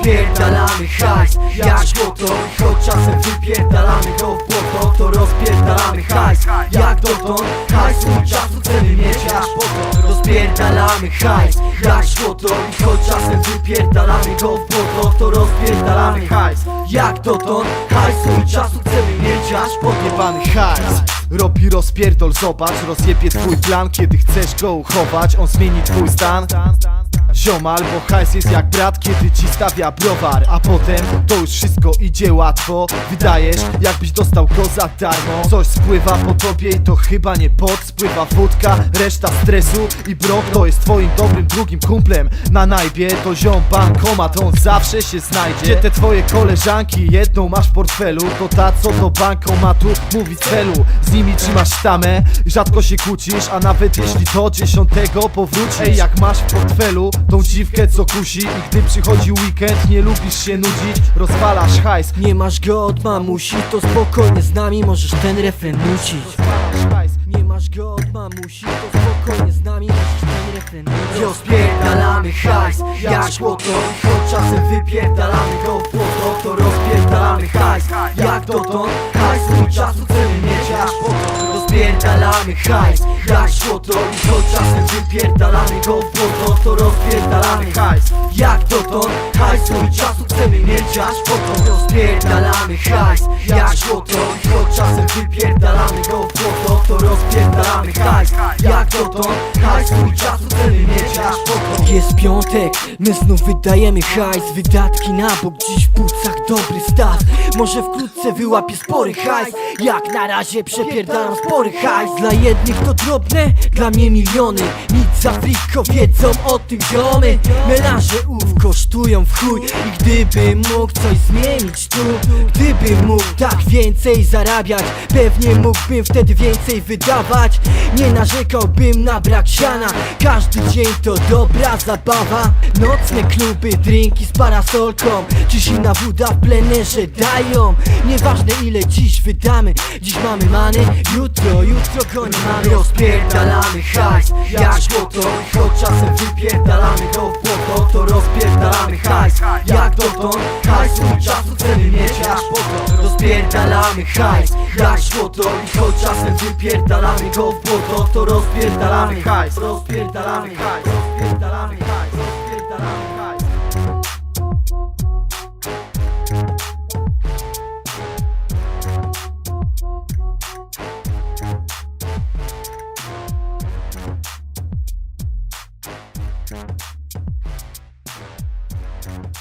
Rozpierdalamy hajs jak motor Choć czasem wypierdalamy go w błoto To rozpierdalamy hajs. Jak dotąd Hajs czasu chcemy mieć aż po to. Rozpierdalamy hajs jak motor Choć czasem wypierdalamy go w błoto To rozpierdalamy hajs. Jak dotąd Hajs czasu chcemy mieć aż po to. Jebany hajs. Robi rozpierdol, zobacz Rozjebie twój plan, kiedy chcesz go uchować On zmieni twój stan. Ziomal, bo hajs jest jak brat, kiedy ci stawia browar. A potem to już wszystko idzie łatwo. Wydajesz, jakbyś dostał go za darmo. Coś spływa po tobie i to chyba nie pot. Spływa wódka, reszta stresu i brok To jest twoim dobrym drugim kumplem. Na najbie to ziom bankomat, on zawsze się znajdzie. Gdzie te twoje koleżanki, jedną masz w portfelu To ta co do bankomatu mówi celu. Z nimi trzymasz sztamę, rzadko się kłócisz A nawet jeśli do dziesiątego powrócisz. Ej, jak masz w portfelu tą dziwkę co kusi I gdy przychodzi weekend, nie lubisz się nudzić Rozwalasz hajs, Nie masz go od mamusi, to spokojnie z nami możesz ten refren nucić. Rozwalasz hajs. Nie masz go od mamusi, to spokojnie z nami możesz ten refren nucić. Rozpierdalamy hajs, jak szło to I choć czasem wypierdalamy go w błoto To rozpierdalamy hajs, jak dotąd Rozpierdalamy hajs, jak szło to I choć czasem wypierdalamy go w błoto To rozpierdalamy hajs, jak dotąd Hajsu i czasu chcemy mieć aż potąd Rozpierdalamy hajs, jak szło to I choć czasem wypierdalamy go w błoto To rozpierdalamy hajs, jak dotąd Hajsu i czasu chcemy mieć aż Jest piątek, my znów wydajemy hajs. Wydatki na bok, dziś w płucach dobry staw. Może wkrótce wyłapie spory hajs. Jak na razie przepierdalam spory hajs. Dla jednych to drobne, dla mnie miliony. Nic za friko wiedzą o tym ziomy. Melanże ów kosztują w chuj. I gdybym mógł coś zmienić tu Gdybym mógł tak więcej zarabiać Pewnie mógłbym wtedy więcej wydawać. Nie narzekałbym na brak siana. Każdy dzień to dobra zabawa. Nocne kluby, drinki z parasolką. Czy zimna woda w plenerze dają? Nieważne ile dziś wydamy. Dziś mamy many, jutro, jutro goni mamy. Rozpierdalamy hajs, jak szło to I choć czasem wypierdalamy go w błoto To rozpierdalamy hajs, jak dotąd Hajsu i czasu chcemy mieć aż potąd Rozpierdalamy hajs, jak szło to I choć czasem wypierdalamy go w błoto To rozpierdalamy dalami haj, rozpil dalami haj, rozpil dalami haj. Thank